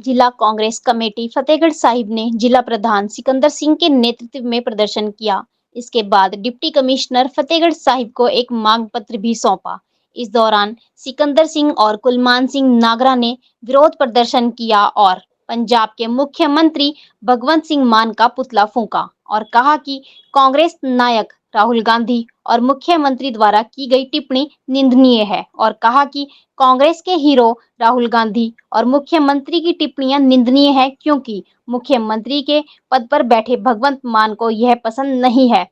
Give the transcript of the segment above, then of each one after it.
जिला कांग्रेस कमेटी फतेहगढ़ साहिब ने जिला प्रधान सिकंदर सिंह के नेतृत्व में प्रदर्शन किया। इसके बाद डिप्टी कमिश्नर फतेहगढ़ साहिब को एक मांग पत्र भी सौंपा। इस दौरान सिकंदर सिंह और कुलमान सिंह नागरा ने विरोध प्रदर्शन किया और पंजाब के मुख्यमंत्री भगवंत सिंह मान का पुतला फूंका और कहा कि कांग्रेस नायक राहुल गांधी और मुख्यमंत्री द्वारा की गई टिप्पणी निंदनीय है और कहा कि कांग्रेस के हीरो राहुल गांधी और मुख्यमंत्री की टिप्पणियाँ निंदनीय है क्योंकि मुख्यमंत्री के पद पर बैठे भगवंत मान को यह पसंद नहीं है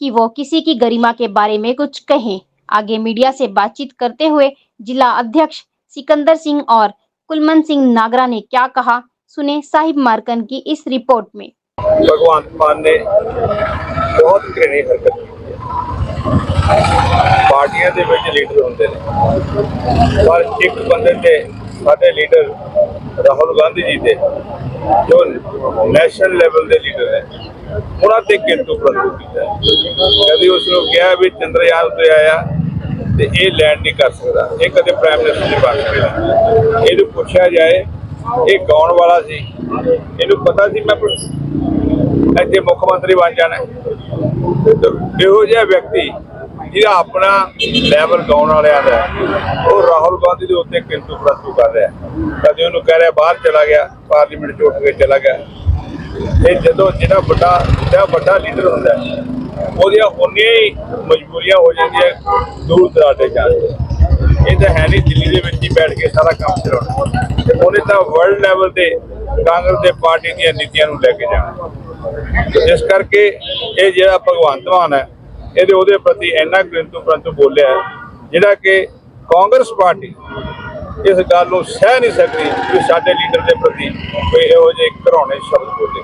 कि वो किसी की गरिमा के बारे में कुछ कहें। आगे मीडिया से बातचीत करते हुए जिला अध्यक्ष सिकंदर सिंह और कुलमन सिंह नागरा ने क्या कहा सुने साहिब मार्कन की इस रिपोर्ट में ਭਗਵੰਤ ਮਾਨ ਨੇ ਬਹੁਤ ਘৃਣੀ ਹਰਕਤ ਕੀਤੀ ਹੈ ਪਾਰਟੀਆਂ ਦੇ ਵਿੱਚ ਲੀਡਰ ਹੁੰਦੇ ਨੇ ਪਰ ਇੱਕ ਬੰਦੇ ਤੇ ਸਾਡੇ ਲੀਡਰ ਰਾਹੁਲ ਗਾਂਧੀ ਜੀ ਤੇ ਜੋ ਨੈਸ਼ਨਲ ਲੈਵਲ ਦੇ ਲੀਡਰ ਹੈ ਉਹਨਾਂ ਤੇ ਕਿੰਤੂ ਪ੍ਰੰਤੂ ਕੀਤਾ ਹੈ। ਕਦੀ ਉਸ ਨੂੰ ਕਿਹਾ ਵੀ ਚੰਦਰਯਾਨ ਉੱਤੇ ਆਇਆ ਤੇ ਇਹ ਲੈਂਡ ਨਹੀਂ ਕਰ ਸਕਦਾ। ਇਹ ਕਦੇ ਪ੍ਰਾਈਮ ਮਿਨਿਸਟਰ ਨਹੀਂ ਬਣ ਸਕਦਾ। ਇਹਨੂੰ ਪੁੱਛਿਆ ਜਾਏ, ਇਹ ਕੌਣ ਵਾਲਾ ਸੀ। ਇਹਨੂੰ ਪਤਾ ਸੀ ਮੈਂ ਇੱਥੇ ਮੁੱਖ ਮੰਤਰੀ ਬਣ ਜਾਣਾ ਇਹੋ ਜਿਹਾ ਵਿਅਕਤੀ ਜਿਹੜਾ ਆਪਣਾ ਲੈਵਲ ਗਾਉਣ ਵਾਲਿਆਂ ਦਾ ਉਹ ਰਾਹੁਲ ਗਾਂਧੀ ਦੇ ਉੱਤੇ ਕਿੰਤੂ ਪ੍ਰੰਤੂ ਕਰ ਰਿਹਾ ਕਦੇ ਉਹਨੂੰ ਕਹਿ ਰਿਹਾ ਬਾਹਰ ਚਲਾ ਗਿਆ, ਪਾਰਲੀਮੈਂਟ ਚ ਉੱਠ ਕੇ ਚਲਾ ਗਿਆ। ਇਹ ਜਦੋਂ ਜਿਹੜਾ ਵੱਡਾ ਜਿਹੜਾ ਵੱਡਾ ਲੀਡਰ ਹੁੰਦਾ ਉਹਦੀਆਂ ਉਨੀਆਂ ਹੀ ਮਜਬੂਰੀਆਂ ਹੋ ਜਾਂਦੀਆਂ ਦੂਰ ਦਰਾਡੇ ਜਾਣ ਇਹ ਤਾਂ ਹੈ ਨਹੀਂ ਦਿੱਲੀ ਦੇ ਵਿੱਚ ਹੀ ਬੈਠ ਕੇ ਸਾਰਾ ਕੰਮ ਚਲਾਉਣਾ। ਉਹਨੇ ਤਾਂ ਵਰਲਡ ਲੈਵਲ ਤੇ ਕਾਂਗਰਸ ਦੇ ਪਾਰਟੀ ਦੀਆਂ ਨੀਤੀਆਂ ਨੂੰ ਲੈ ਕੇ ਜਾਣਾ। ਇਸ ਕਰਕੇ ਇਹ ਜਿਹੜਾ ਭਗਵੰਤ ਮਾਨ ਹੈ ਇਹਦੇ ਉਹਦੇ ਪ੍ਰਤੀ ਇੰਨਾ ਕਿੰਤੂ ਪਰੰਤੂ ਬੋਲਿਆ ਹੈ, ਜਿਹੜਾ ਕਿ ਕਾਂਗਰਸ ਪਾਰਟੀ ਇਸ ਗੱਲ ਨੂੰ ਸਹਿ ਨਹੀਂ ਸਕਦੀ ਕਿ ਸਾਡੇ ਲੀਡਰ ਦੇ ਪ੍ਰਤੀ ਕੋਈ ਇਹੋ ਜਿਹੇ ਘਰਾਉਣੇ ਸ਼ਬਦ ਬੋਲੇ।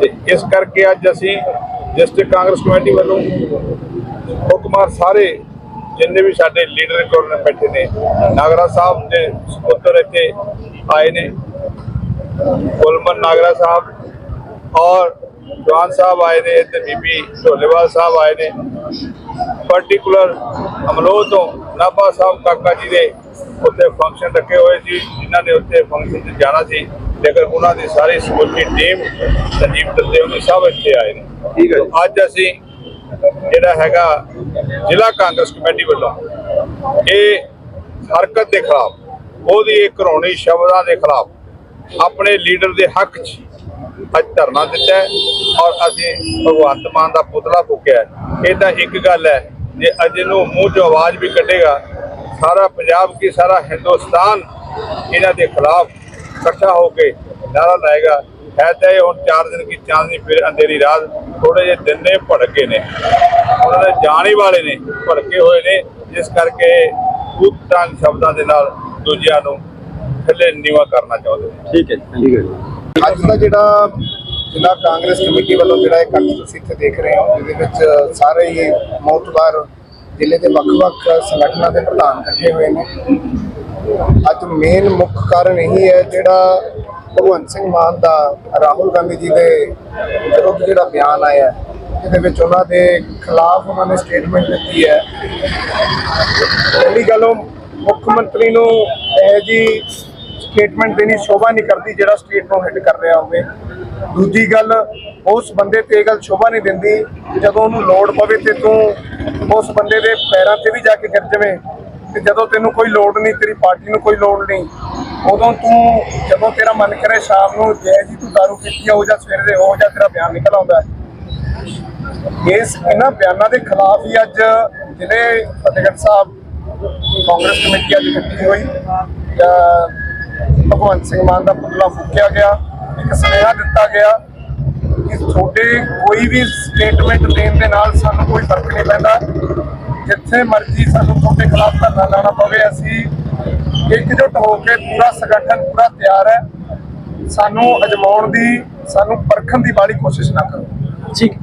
ਤੇ ਇਸ ਕਰਕੇ ਅੱਜ ਅਸੀਂ ਡਿਸਟ੍ਰਿਕਟ ਕਾਂਗਰਸ ਕਮੇਟੀ ਵੱਲੋਂ ਹੁਕਮਾਰ ਸਾਰੇ ਜਿੰਨੇ ਵੀ ਸਾਡੇ ਲੀਡਰ ਕੋਲ ਬੈਠੇ ਨੇ, ਨਾਗਰਾ ਸਾਹਿਬ ਦੇ ਸਪੁੱਤਰ ਇੱਥੇ ਆਏ ਨੇ, ਗੁਲਮਨ ਨਾਗਰਾ ਸਾਹਿਬ ਔਰ ਜਵਾਨ ਸਾਹਿਬ ਆਏ ਨੇ ਤੇ ਬੀਬੀ ਢੋਲੇਵਾਲ ਸਾਹਿਬ ਆਏ ਨੇ। ਪਾਰਟਿਕੂਲਰ ਅਮਲੋਹ ਤੋਂ ਨਾਭਾ ਸਾਹਿਬ ਕਾਕਾ ਜੀ ਦੇ ਉੱਥੇ ਫੰਕਸ਼ਨ ਰੱਖੇ ਹੋਏ ਸੀ, ਜਿਨ੍ਹਾਂ ਨੇ ਉੱਥੇ ਫੰਕਸ਼ਨ 'ਤੇ ਜਾਣਾ ਸੀ। ਲੇਕਿਨ ਉਹਨਾਂ ਦੀ ਸਾਰੀ ਸਮੁੱਚੀ ਟੀਮ ਸੰਜੀਵ ਦਲਦੇਵ ਸਾਹਿਬ ਇੱਥੇ ਆਏ ਨੇ ਠੀਕ ਹੈ ਅੱਜ ਅਸੀਂ ਜਿਹੜਾ ਹੈਗਾ ਜ਼ਿਲ੍ਹਾ ਕਾਂਗਰਸ ਕਮੇਟੀ ਵੱਲੋਂ ਇਹ ਹਰਕਤ ਦੇ ਖਿਲਾਫ ਉਹਦੀ ਇਹ ਘਰੋਣੀ ਸ਼ਬਦਾਂ ਦੇ ਖਿਲਾਫ ਆਪਣੇ ਲੀਡਰ ਦੇ ਹੱਕ 'ਚ ਅੱਜ ਧਰਨਾ ਦਿੱਤਾ ਔਰ ਅਸੀਂ ਭਗਵੰਤ ਮਾਨ ਦਾ ਪੁਤਲਾ ਫੂਕਿਆ। ਇਹ ਤਾਂ ਇੱਕ ਗੱਲ ਹੈ ਜੇ ਅੱਜ ਨੂੰ ਮੂੰਹ 'ਚੋਂ ਆਵਾਜ਼ ਵੀ ਕੱਢੇਗਾ ਸਾਰਾ ਪੰਜਾਬ ਕੀ ਸਾਰਾ ਹਿੰਦੁਸਤਾਨ ਇਹਨਾਂ ਦੇ ਖਿਲਾਫ ਇਕੱਠਾ ਹੋ ਕੇ ਨਾਰਾ ਲਾਏਗਾ। ਹੈ ਤਾਂ ਹੁਣ 4 ਦਿਨ ਕੀ ਚਾਂਦਨੀ ਫਿਰ ਅੰਧੇਰੀ ਰਾਤ ਥੋੜੇ ਜਿਹੇ ਦਿਨ ਨੇ ਭੜਕੇ ਨੇ। ਉਹਨਾਂ ਦੇ ਜਾਣੇ ਵਾਲੇ ਨੇ ਭੜਕੇ ਹੋਏ ਨੇ ਜਿਸ ਕਰਕੇ ਕੂਟਾਂ ਸ਼ਬਦਾਂ ਦੇ ਨਾਲ ਦੂਜਿਆਂ ਨੂੰ ਥੱਲੇ ਨੀਵਾ ਕਰਨਾ ਚਾਹੁੰਦੇ ਨੇ। ਠੀਕ ਹੈ ਠੀਕ ਹੈ। ਅੱਜ ਦਾ ਜਿਹੜਾ ਜ਼ਿਲ੍ਹਾ ਕਾਂਗਰਸ ਕਮੇਟੀ ਵੱਲੋਂ ਜਿਹੜਾ ਇਕੱਠ ਤੁਸੀਂ ਇੱਥੇ ਦੇਖ ਰਹੇ ਹੋ ਜਿਹਦੇ ਵਿੱਚ ਸਾਰੇ ਹੀ ਮੌਤਬਾਰ ਜ਼ਿਲ੍ਹੇ ਦੇ ਵੱਖ-ਵੱਖ ਸੰਗਠਨਾਂ ਦੇ ਪ੍ਰਧਾਨ ਇਕੱਠੇ ਹੋਏ ਨੇ। ਅੱਜ ਮੇਨ ਮੁੱਖ ਕਾਰਨ ਇਹੀ ਹੈ ਜਿਹੜਾ ਭਗਵੰਤ ਸਿੰਘ ਮਾਨ ਦਾ, ਰਾਹੁਲ ਗਾਂਧੀ ਜੀ ਦੇ ਵਿਰੁੱਧ ਜਿਹੜਾ ਬਿਆਨ ਆਇਆ ਇਹਦੇ ਵਿੱਚ ਉਹਨਾਂ ਦੇ ਖਿਲਾਫ ਉਹਨਾਂ ਨੇ ਸਟੇਟਮੈਂਟ ਦਿੱਤੀ ਹੈ। ਪਹਿਲੀ ਗੱਲ ਉਹ ਮੁੱਖ ਮੰਤਰੀ ਨੂੰ ਇਹ ਜੀ ਸਟੇਟਮੈਂਟ ਦੇਣੀ ਸ਼ੋਭਾ ਨਹੀਂ ਕਰਦੀ ਜਿਹੜਾ ਸਟੇਟ ਨੂੰ ਹਿੱਟ ਕਰ ਰਿਹਾ ਹੋਵੇ। ਦੂਜੀ ਗੱਲ, ਉਸ ਬੰਦੇ ਤੇ ਇਹ ਗੱਲ ਸ਼ੋਭਾ ਨਹੀਂ ਦਿੰਦੀ, ਜਦੋਂ ਉਹਨੂੰ ਲੋੜ ਪਵੇ ਤੇ ਤੂੰ ਉਸ ਬੰਦੇ ਦੇ ਪੈਰਾਂ ਤੇ ਵੀ ਜਾ ਕੇ ਗਿਰ ਜਾਵੇਂ। ਤੇ ਜਦੋਂ ਤੈਨੂੰ ਕੋਈ ਲੋੜ ਨਹੀਂ, ਤੇਰੀ ਪਾਰਟੀ ਨੂੰ ਕੋਈ ਲੋੜ ਨਹੀਂ, ਉਦੋਂ ਤੂੰ ਜਦੋਂ ਤੇਰਾ ਮਨ ਕਰੇ ਸ਼ਾਮ ਨੂੰ ਜੈ ਜੀ ਤੂੰ ਦਾਰੂ ਪੀਤੀ ਹੋ ਜਾ ਸਵੇਰੇ ਹੋ ਜਾ ਤੇਰਾ ਬਿਆਨ ਨਿਕਲ ਆਉਂਦਾ ਇਸ ਇਹਨਾਂ ਬਿਆਨਾਂ ਦੇ ਖਿਲਾਫ ਹੀ ਅੱਜ ਜਿਹੜੇ ਫਤਿਹਗੜ੍ਹ ਸਾਹਿਬ ਕਾਂਗਰਸ ਕਮੇਟੀ ਅੱਜ ਇਕੱਠੀ ਹੋਈ। ਤਾਂ ਭਗਵੰਤ ਸਿੰਘ ਮਾਨ ਦਾ ਪੁਤਲਾ ਫੂਕਿਆ ਗਿਆ, ਇੱਕ ਸੁਨੇਹਾ ਦਿੱਤਾ ਗਿਆ ਕਿ ਤੁਹਾਡੇ ਕੋਈ ਵੀ ਸਟੇਟਮੈਂਟ ਦੇਣ ਦੇ ਨਾਲ ਸਾਨੂੰ ਕੋਈ ਫ਼ਰਕ ਨਹੀਂ ਪੈਂਦਾ। ਜਿੱਥੇ ਮਰਜ਼ੀ ਸਾਨੂੰ ਤੁਹਾਡੇ ਖਿਲਾਫ ਧਰਨਾ ਲਾਉਣਾ ਪਵੇ, ਅਸੀਂ ਇਕਜੁੱਟ ਹੋ ਕੇ ਪੂਰਾ ਸੰਗਠਨ, ਪੂਰਾ ਤਿਆਰ ਹੈ। ਸਾਨੂੰ ਅਜਮਾਉਣ ਦੀ, ਸਾਨੂੰ ਪਰਖਣ ਦੀ ਬਾਲੀ ਕੋਸ਼ਿਸ਼ ਨਾ ਕਰੋ। ਠੀਕ।